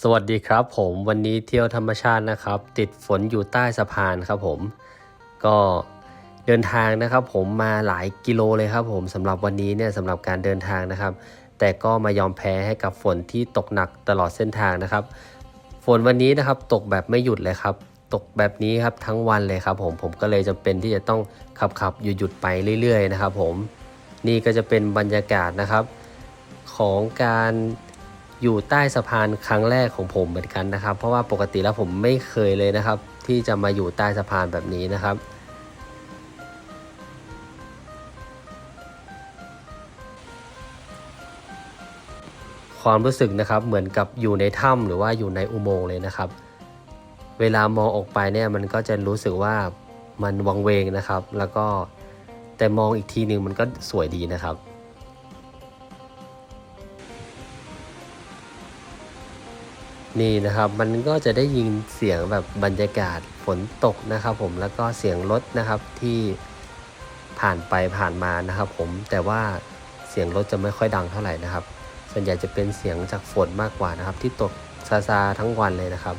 สวัสดีครับผมวันนี้เที่ยวธรรมชาตินะครับ ติดฝนอยู่ใต้สะพานครับผม ก็เดินทางนะครับ ผมมาหลายกิโลเลยครับผมสำหรับวันนี้เนี่ยสำหรับการเดินทางนะครับ แต่ก็มายอมแพ้ให้กับฝนที่ตกหนักตลอดเส้นทางนะครับ ฝนวันนี้นะครับตกแบบไม่หยุดเลยครับ ตกแบบนี้ครับทั้งวันเลยครับ ผมผมก็เลยจำเป็นที่จะต้องขับขับหยุดหยุดไปเรื่อย ๆ นะครับ ผมนี่ก็จะเป็นบรรยากาศนะครับ ของการ อยู่ใต้สะพานครั้งแรกของผมเหมือนกันนะครับ เพราะว่าปกติแล้วผมไม่เคยเลยนะครับ ที่จะมาอยู่ใต้สะพานแบบนี้นะครับ ความรู้สึกนะครับเหมือนกับอยู่ในถ้ำหรือว่าอยู่ในอุโมงค์เลยนะครับ เวลามองออกไปเนี่ยมันก็จะรู้สึกว่ามันวังเวงนะครับ แล้วก็แต่มองอีกทีหนึ่งมันก็สวยดีนะครับ นี่นะครับมันก็จะได้ยินเสียงแบบบรรยากาศฝนตกนะครับผมแล้วก็เสียงรถนะครับที่ผ่านไปผ่านมานะครับ ผมแต่ว่าเสียงรถจะไม่ค่อยดังเท่าไหร่นะครับ ส่วนใหญ่จะเป็นเสียงจากฝนมากกว่านะครับ ที่ตกซาซาทั้งวันเลยนะครับ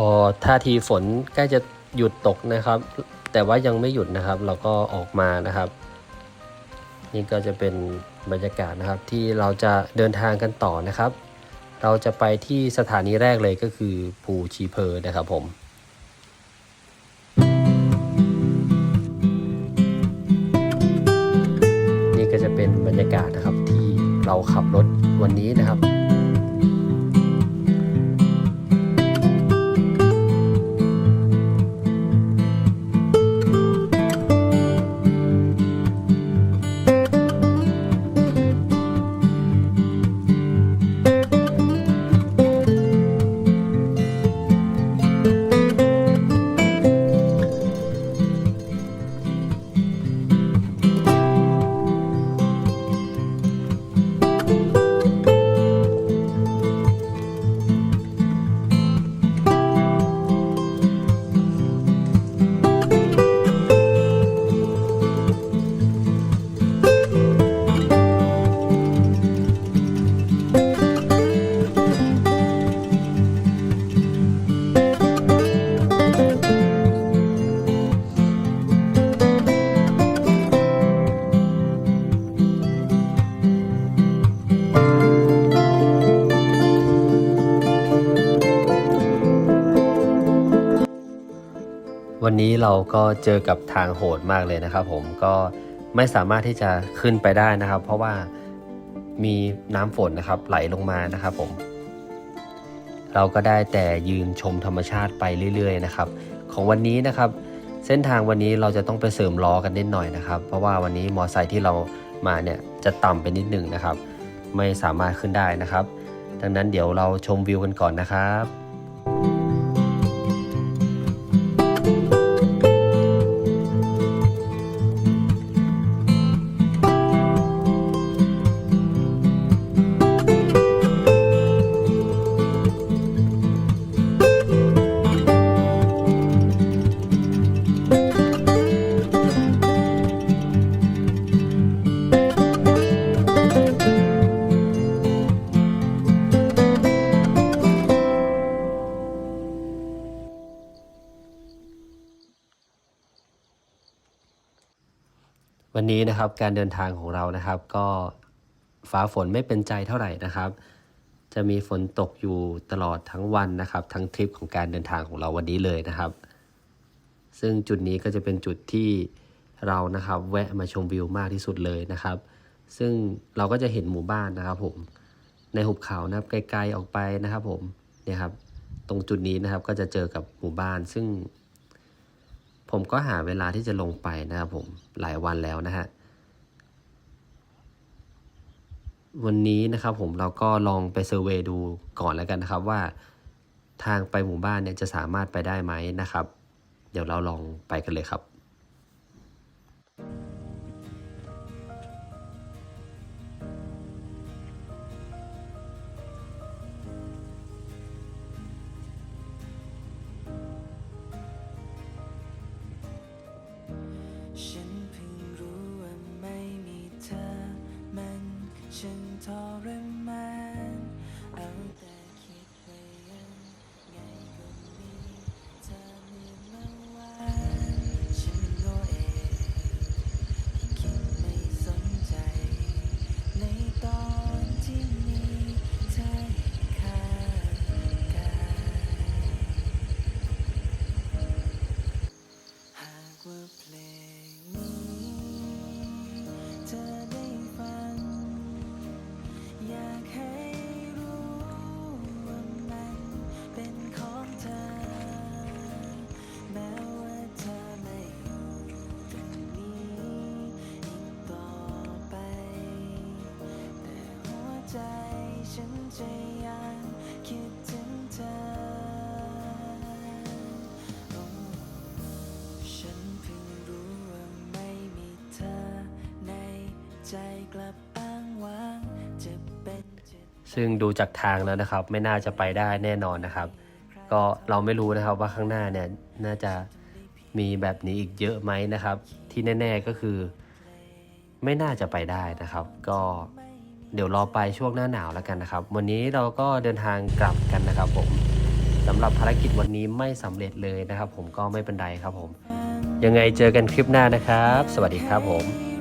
พอท่าทีฝนใกล้จะหยุดตกนะครับ แต่ว่ายังไม่หยุดนะครับ เราก็ออกมานะครับ นี่ก็จะเป็นบรรยากาศนะครับที่เราจะเดินทางกันต่อนะครับ เราจะไปที่สถานีแรกเลยก็คือภูชีเพอนะครับผมนี่ก็จะเป็นบรรยากาศนะครับที่เราขับรถวันนี้นะครับ นนี้เราก็เจอกับทางโหดมากเลยนะครับ ผมก็ไม่สามารถที่จะขึ้นไปได้นะครับ เพราะว่ามีน้ำฝนนะครับไหลลงมานะครับ ผม เราก็ได้แต่ยืนชมธรรมชาติไปเรื่อย ๆ นะครับ ของวันนี้นะครับ เส้นทางวันนี้เราจะต้องไปเสริมล้อกันนิดหน่อยนะครับ เพราะว่าวันนี้มอไซค์ที่เรามาเนี่ยจะต่ำไปนิดหนึ่งนะครับ ไม่สามารถขึ้นได้นะครับ ดังนั้นเดี๋ยวเราชมวิวกันก่อนนะครับวัน นี้นะครับการเดินทางของเรานะครับ ก็ฟ้าฝนไม่เป็นใจเท่าไหร่นะครับ จะมีฝนตกอยู่ตลอดทั้งวันนะครับ ทั้งทริปของการเดินทางของเราวันนี้เลยนะครับ ซึ่งจุดนี้ก็จะเป็นจุดที่เรานะครับ แวะมาชมวิวมากที่สุดเลยนะครับ ซึ่งเราก็จะเห็นหมู่บ้านนะครับ ผมในหุบเขานะครับไกลๆออกไปนะครับ ผมเนี่ยครับ ตรงจุดนี้นะครับก็จะเจอกับหมู่บ้าน ซึ่ง ผมก็หาเวลาที่จะลงไปนะครับผมหลายวันแล้วนะฮะวันนี้นะครับผมเราก็ลองไปเซอร์เวยดูก่อนแล้วกันนะครับว่าทางไปหมู่บ้านเนี่ยจะสามารถไปได้ไหมนะครับ เดี๋ยวเราลองไปกันเลยครับ ทรมาน ให้รู้ว่ามันเป็นของเธอ แม้ว่าเธอไม่อยู่ตรงนี้อีกต่อไป แต่หัวใจฉันจะยังคิดถึงเธอ ฉันเพิ่งรู้ว่าไม่มีเธอในใจกลับอ้างว้าง ซึ่งดูจากทางแล้วนะครับ ไม่น่าจะไปได้แน่นอนนะครับ ก็เราไม่รู้นะครับว่าข้างหน้าเนี่ยน่าจะมีแบบนี้อีกเยอะไหมนะครับ ที่แน่ ๆก็คือ ไม่น่าจะไปได้นะครับ ก็เดี๋ยวรอไปช่วงหน้าหนาวแล้วกันนะครับ วันนี้เราก็เดินทางกลับกันนะครับผมสำหรับภารกิจวันนี้ไม่สำเร็จเลยนะครับ ผมก็ไม่เป็นไรครับผม ยังไงเจอกันคลิปหน้านะครับ สวัสดีครับผม